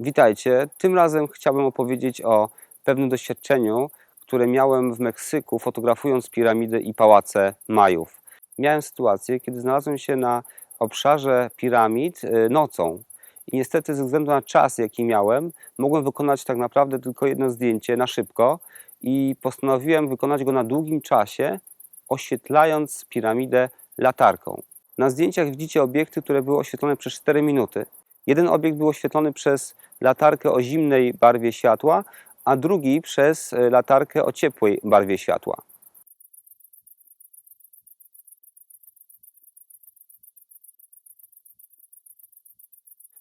Witajcie. Tym razem chciałbym opowiedzieć o pewnym doświadczeniu, które miałem w Meksyku fotografując piramidy i pałace Majów. Miałem sytuację, kiedy znalazłem się na obszarze piramid y, nocą i niestety ze względu na czas, jaki miałem, mogłem wykonać tak naprawdę tylko jedno zdjęcie na szybko i postanowiłem wykonać go na długim czasie, oświetlając piramidę latarką. Na zdjęciach widzicie obiekty, które były oświetlone przez 4 minuty. Jeden obiekt był oświetlony przez latarkę o zimnej barwie światła, a drugi przez e, latarkę o ciepłej barwie światła.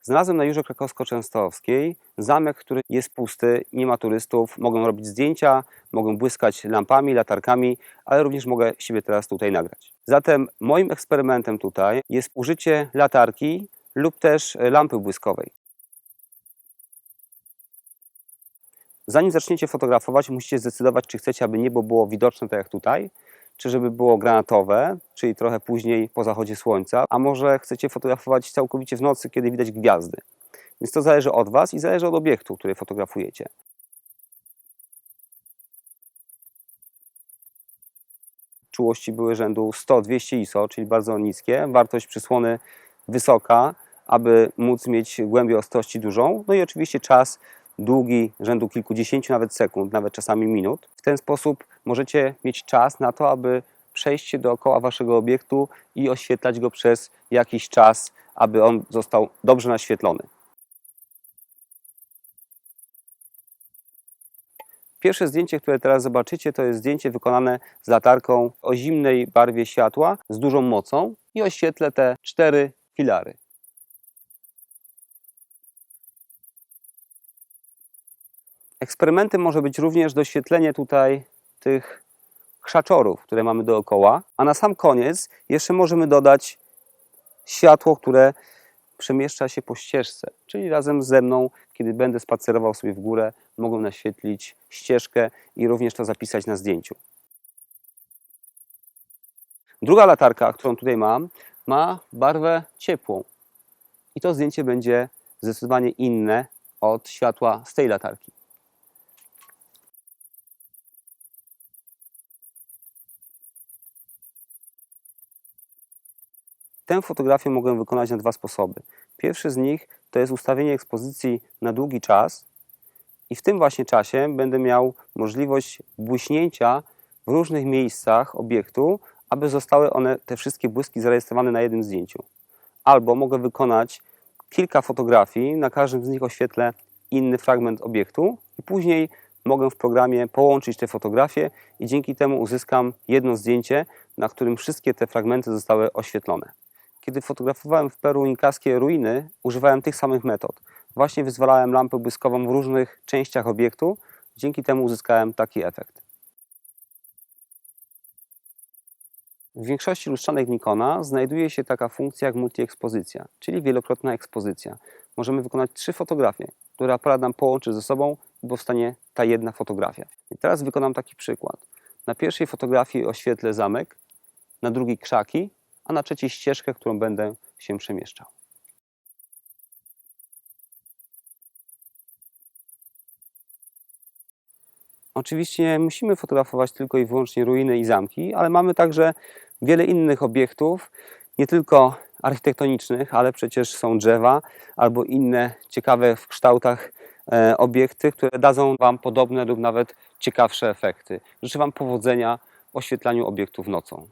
Znalazłem na Jurze Krakowsko-Częstochowskiej zamek, który jest pusty, nie ma turystów, mogę robić zdjęcia, mogę błyskać lampami, latarkami, ale również mogę siebie teraz tutaj nagrać. Zatem moim eksperymentem tutaj jest użycie latarki lub też e, lampy błyskowej. Zanim zaczniecie fotografować, musicie zdecydować, czy chcecie, aby niebo było widoczne tak jak tutaj, czy żeby było granatowe, czyli trochę później po zachodzie słońca, a może chcecie fotografować całkowicie w nocy, kiedy widać gwiazdy. Więc to zależy od Was i zależy od obiektu, który fotografujecie. Czułości były rzędu 100-200 ISO, czyli bardzo niskie. Wartość przysłony wysoka, aby móc mieć głębię ostrości dużą. No i oczywiście czas długi, rzędu kilkudziesięciu nawet sekund, nawet czasami minut. W ten sposób możecie mieć czas na to, aby przejść się dookoła waszego obiektu i oświetlać go przez jakiś czas, aby on został dobrze naświetlony. Pierwsze zdjęcie, które teraz zobaczycie, to jest zdjęcie wykonane z latarką o zimnej barwie światła z dużą mocą i oświetlę te cztery filary. Eksperymentem może być również doświetlenie tutaj tych krzaczorów, które mamy dookoła, a na sam koniec jeszcze możemy dodać światło, które przemieszcza się po ścieżce, czyli razem ze mną, kiedy będę spacerował sobie w górę, mogą naświetlić ścieżkę i również to zapisać na zdjęciu. Druga latarka, którą tutaj mam, ma barwę ciepłą. I to zdjęcie będzie zdecydowanie inne od światła z tej latarki. Tę fotografię mogę wykonać na dwa sposoby. Pierwszy z nich to jest ustawienie ekspozycji na długi czas i w tym właśnie czasie będę miał możliwość błyśnięcia w różnych miejscach obiektu, aby zostały one, te wszystkie błyski zarejestrowane na jednym zdjęciu. Albo mogę wykonać kilka fotografii, na każdym z nich oświetlę inny fragment obiektu i później mogę w programie połączyć te fotografie i dzięki temu uzyskam jedno zdjęcie, na którym wszystkie te fragmenty zostały oświetlone. Kiedy fotografowałem w Peru inkaskie ruiny, używałem tych samych metod. Właśnie wyzwalałem lampę błyskową w różnych częściach obiektu, dzięki temu uzyskałem taki efekt. W większości lustrzanek Nikona znajduje się taka funkcja jak multiekspozycja, czyli wielokrotna ekspozycja. Możemy wykonać trzy fotografie, które aparat nam połączy ze sobą i powstanie ta jedna fotografia. I teraz wykonam taki przykład. Na pierwszej fotografii oświetlę zamek, na drugiej krzaki, a na trzeciej ścieżkę, którą będę się przemieszczał. Oczywiście musimy fotografować tylko i wyłącznie ruiny i zamki, ale mamy także wiele innych obiektów, nie tylko architektonicznych, ale przecież są drzewa albo inne ciekawe w kształtach e, obiekty, które dadzą Wam podobne lub nawet ciekawsze efekty. Życzę Wam powodzenia w oświetlaniu obiektów nocą.